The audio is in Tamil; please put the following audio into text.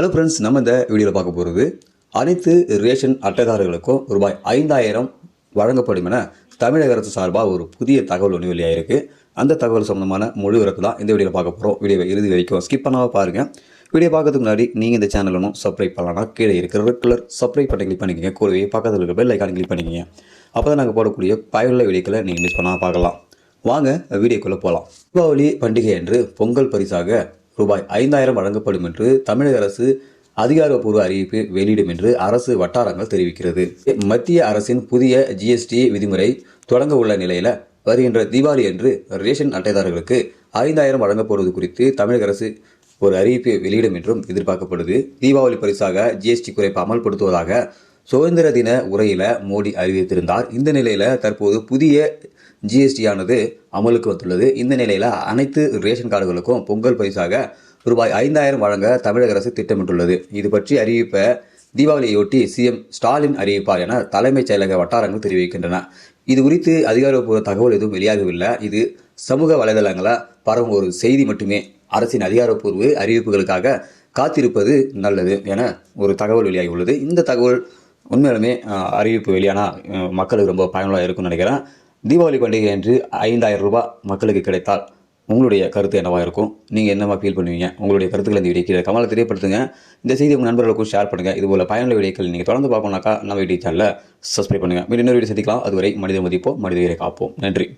ஹலோ ஃப்ரெண்ட்ஸ் நம்ம இந்த வீடியோவில் பார்க்க போகிறது அனைத்து ரேஷன் அட்டைதாரர்களுக்கும் ரூபாய் ஐந்தாயிரம் வழங்கப்படும் என தமிழக அரசு சார்பாக ஒரு புதிய தகவல் ஒன்று வெளியாகிருக்கு அந்த தகவல் சம்மந்தமான முழு விவரத்தை தான் இந்த வீடியோவில் பார்க்க போகிறோம் வீடியோவை இறுதி வரைக்கும் ஸ்கிப் பண்ணாமல் பாருங்கள் வீடியோ பார்க்கறதுக்கு முன்னாடி நீங்கள் இந்த சேனல் ஒன்றும் சப்ஸ்கிரைப் பண்ணலாம்னா கீழே இருக்கிற red colour subscribe button click பண்ணிக்கங்க. கூடவே பக்கத்தில் இருக்கிற பெல் ஐக்கான் கிளிக் பண்ணிக்கங்க. அப்போ தான் நாங்கள் போடக்கூடிய பயனுள்ள வீடியோக்களை நீங்கள் மிஸ் பண்ணாமல் பார்க்கலாம். வாங்க வீடியோக்குள்ளே போகலாம் தீபாவளி பண்டிகை என்று பொங்கல் பரிசாக ரூபாய் ஐந்தாயிரம் வழங்கப்படும் என்று தமிழக அரசு அதிகாரப்பூர்வ அறிவிப்பு வெளியிடும் என்று அரசு வட்டாரங்கள் தெரிவிக்கிறது. மத்திய அரசின் புதிய ஜிஎஸ்டி விதிமுறை தொடங்க உள்ள நிலையில வருகின்ற தீபாவளி அன்று ரேஷன் அட்டைதாரர்களுக்கு ஐந்தாயிரம் வழங்கப்படுவது குறித்து தமிழக அரசு ஒரு அறிவிப்பை வெளியிடும் என்றும் எதிர்பார்க்கப்படுது. தீபாவளி பரிசாக ஜிஎஸ்டி குறைப்பு அமல்படுத்துவதாக சுதந்திர தின உரையில மோடி அறிவித்திருந்தார். இந்த நிலையில தற்போது புதிய ஜிஎஸ்டியானது அமலுக்கு வந்துள்ளது. இந்த நிலையில அனைத்து ரேஷன் கார்டுகளுக்கும் பொங்கல் பரிசாக ரூபாய் ஐந்தாயிரம் வழங்க தமிழக அரசு திட்டமிட்டுள்ளது. இது பற்றி அறிவிப்பை தீபாவளியொட்டி சிஎம் ஸ்டாலின் அறிவிப்பார் என தலைமைச் செயலக வட்டாரங்கள் தெரிவிக்கின்றன. இது குறித்து அதிகாரப்பூர்வ தகவல் எதுவும் வெளியாகவில்லை. இது சமூக வலைதளங்களில் பரவும் ஒரு செய்தி மட்டுமே. அரசின் அதிகாரப்பூர்வ அறிவிப்புகளுக்காக காத்திருப்பது நல்லது என ஒரு தகவல் வெளியாகி உள்ளது இந்த தகவல் உண்மையிலுமே அறிவிப்பு வெளியானால் மக்களுக்கு ரொம்ப பயனுள்ளதாக இருக்கும்னு நினைக்கிறேன். தீபாவளி பண்டிகை அன்று ஐந்தாயிரம் ரூபாய் மக்களுக்கு கிடைத்தால் உங்களுடைய கருத்து என்னவாக இருக்கும்? நீங்கள் என்னவா ஃபீல் பண்ணுவீங்க? உங்களுடைய கருத்துக்களை இந்த வீடியோ கீழே கமலை தெரியப்படுத்துங்க. இந்த செய்தி உங்கள் நண்பர்களுக்கும் ஷேர் பண்ணுங்கள் இதுபோல் பயனுள்ள வீடியோக்கள் நீங்கள் தொடர்ந்து பார்க்கணும்னாக்கா நம்ம வீடியோ சேனலில் சப்ஸ்கிரைப் பண்ணுங்கள் மீண்டும் இன்னொரு வீடியோ சந்திக்கலாம். அதுவரை மனித மதிப்போம் மனித காப்போம். நன்றி.